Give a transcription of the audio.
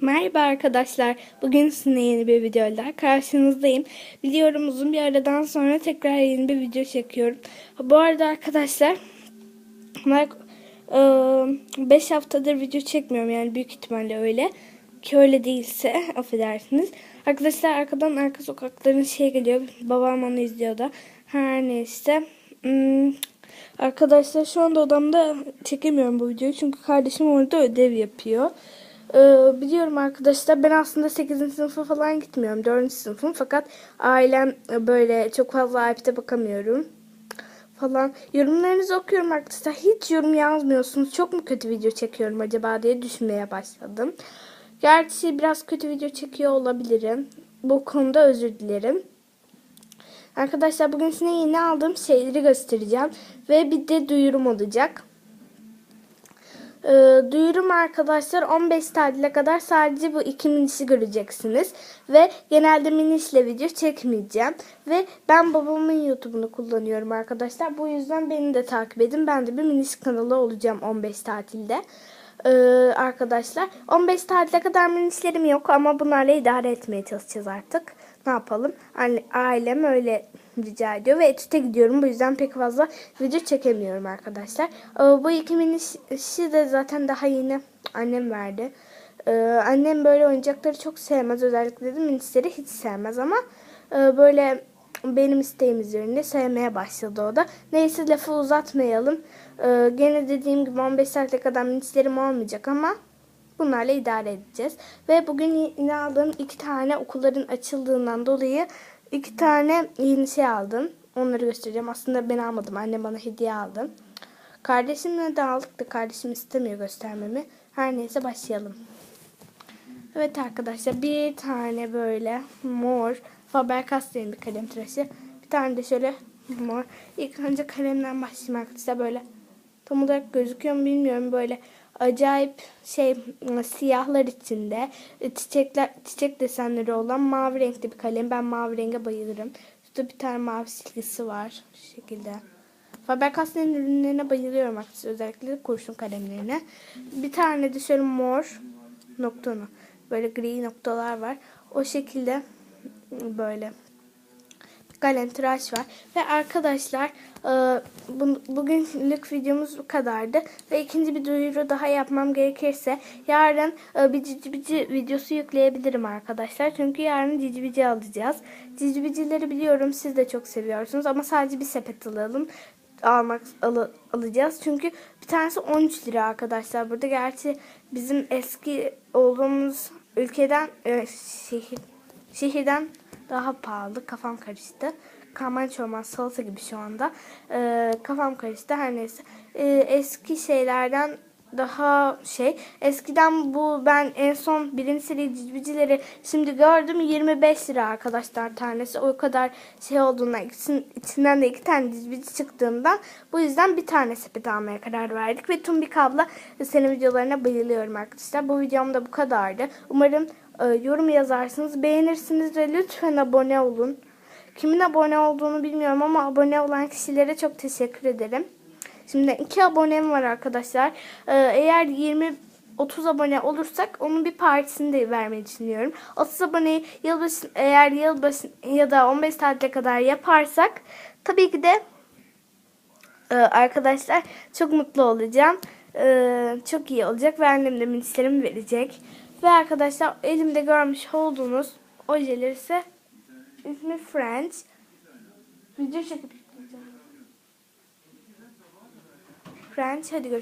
Merhaba arkadaşlar. Bugün sizinle yeni bir videoyla karşınızdayım. Biliyorum uzun bir aradan sonra tekrar yeni bir video çekiyorum. Bu arada arkadaşlar ben 5 haftadır video çekmiyorum yani büyük ihtimalle öyle. Ki öyle değilse affedersiniz. Arkadaşlar arkadan arka sokakların şey geliyor. Babam onu izliyor da. Her neyse. Hmm, Arkadaşlar şu anda odamda çekemiyorum bu videoyu. Çünkü kardeşim orada ödev yapıyor. Ee, biliyorum arkadaşlar ben aslında 8. sınıfa falan gitmiyorum. 4. sınıfım fakat ailem e, böyle çok fazla iPad'e bakamıyorum falan. Yorumlarınızı okuyorum arkadaşlar. Hiç yorum yazmıyorsunuz. Çok mu kötü video çekiyorum acaba diye düşünmeye başladım. Gerçi biraz kötü video çekiyor olabilirim. Bu konuda özür dilerim. Arkadaşlar bugün size yeni aldığım şeyleri göstereceğim. Ve bir de duyurum olacak. Ee, duyurum arkadaşlar 15 tatile kadar sadece bu iki minişi göreceksiniz. Ve genelde minişle video çekmeyeceğim. Ve ben babamın YouTube'unu kullanıyorum arkadaşlar. Bu yüzden beni de takip edin. Ben de bir miniş kanalı olacağım 15 tatilde. Ee, arkadaşlar 15 tatile kadar minişlerim yok ama bunlarla idare etmeye çalışacağız artık. Ne yapalım? Anne, ailem öyle rica ediyor ve etüte gidiyorum. Bu yüzden pek fazla video çekemiyorum arkadaşlar. Ee, bu iki minişi de zaten daha yeni annem verdi. Ee, annem böyle oyuncakları çok sevmez. Özellikle de minisleri hiç sevmez ama e, böyle benim isteğim üzerine sevmeye başladı o da. Neyse lafı uzatmayalım. Ee, gene dediğim gibi 15 saate kadar minislerim olmayacak ama bunlarla idare edeceğiz. Ve bugün yine aldığım iki tane okulların açıldığından dolayı iki tane yeni şey aldım. Onları göstereceğim. Aslında ben almadım. Annem bana hediye aldı. Kardeşimle de aldık da kardeşim istemiyor göstermemi. Her neyse başlayalım. Evet arkadaşlar bir tane böyle mor Faber-Castell'in bir kalem tıraşı. Bir tane de şöyle mor. İlk önce kalemden başlayayım arkadaşlar böyle. Tam olarak gözüküyor mu bilmiyorum böyle acayip şey siyahlar içinde e, çiçekler çiçek desenleri olan mavi renkli bir kalem. Ben mavi renge bayılırım. Şurada bir tane mavi silgisi var şu şekilde. Faber-Castell'in ürünlerine bayılıyorum arkadaşlar. Özellikle kurşun kalemlerine. Bir tane de şöyle mor noktalı. Böyle gri noktalar var. O şekilde böyle kalem tıraş var. Ve arkadaşlar e, bugünlük videomuz bu kadardı. Ve ikinci bir duyuru daha yapmam gerekirse yarın e, bir cici bici videosu yükleyebilirim arkadaşlar. Çünkü yarın cici bici alacağız. Cici bicileri biliyorum siz de çok seviyorsunuz ama sadece bir sepet alalım almak al, alacağız. Çünkü bir tanesi 13 lira arkadaşlar. Burada gerçi bizim eski olduğumuz ülkeden e, şehir şehirden daha pahalı. Kafam karıştı. Karman çorman salata gibi şu anda. E, kafam karıştı. Her neyse. E, eski şeylerden daha şey. Eskiden bu ben en son birinci seri cicbicileri şimdi gördüm 25 lira arkadaşlar tanesi. O kadar şey olduğundan için, içinden de iki tane cicbici çıktığından bu yüzden bir tane sepet almaya karar verdik. Ve Tumbik abla senin videolarına bayılıyorum arkadaşlar. Bu videom da bu kadardı. Umarım e, yorum yazarsınız, beğenirsiniz ve lütfen abone olun. Kimin abone olduğunu bilmiyorum ama abone olan kişilere çok teşekkür ederim. Şimdi iki abonem var arkadaşlar. Ee, eğer 20 30 abone olursak onun bir partisini de vermeyi düşünüyorum. 30 aboneyi yılbaşı eğer yılbaşı ya da 15 tatile kadar yaparsak tabii ki de e, arkadaşlar çok mutlu olacağım. E, çok iyi olacak ve annem de minislerimi verecek. Ve arkadaşlar elimde görmüş olduğunuz ojeler ise ismi French. Video çekip French hadi görüşürüz.